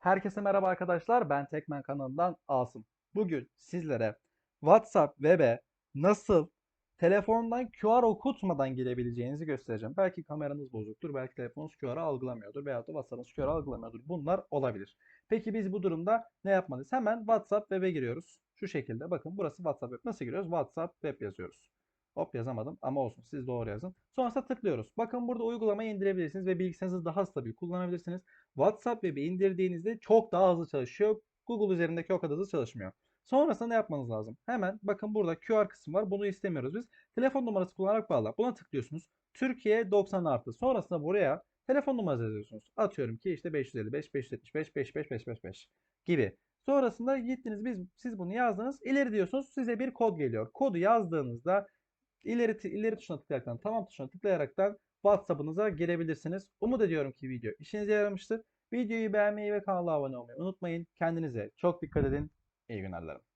Herkese merhaba arkadaşlar. Ben Tekmen kanalından Asım. Bugün sizlere WhatsApp Web'e nasıl telefondan QR okutmadan girebileceğinizi göstereceğim. Belki kameranız bozuktur, belki telefonunuz QR'ı algılamıyordur veya da WhatsApp'ınız QR'ı algılamıyordur. Bunlar olabilir. Peki biz bu durumda ne yapmalıyız? Hemen WhatsApp Web'e giriyoruz. Şu şekilde bakın burası WhatsApp Web. Nasıl giriyoruz? WhatsApp Web yazıyoruz. Hop yazamadım ama olsun siz doğru yazın. Sonrasında tıklıyoruz. Bakın burada uygulamayı indirebilirsiniz ve bilgisayarınızı daha stabil kullanabilirsiniz. WhatsApp web'i indirdiğinizde çok daha hızlı çalışıyor. Google üzerindeki o kadar hızlı çalışmıyor. Sonrasında ne yapmanız lazım? Hemen bakın burada QR kısmı var. Bunu istemiyoruz biz. Telefon numarası kullanarak bağla. Buna tıklıyorsunuz. Türkiye 90 artı. Sonrasında buraya telefon numarası yazıyorsunuz. Atıyorum ki işte 555, 575, 55, 555 gibi. Sonrasında gittiniz biz siz bunu yazdınız. İleri diyorsunuz size bir kod geliyor. Kodu yazdığınızda ileri ileri tuşuna tıklayaraktan tamam tuşuna tıklayaraktan WhatsApp'ınıza girebilirsiniz. Umut ediyorum ki video işinize yaramıştır. Videoyu beğenmeyi ve kanala abone olmayı unutmayın. Kendinize çok dikkat edin. İyi günler dilerim.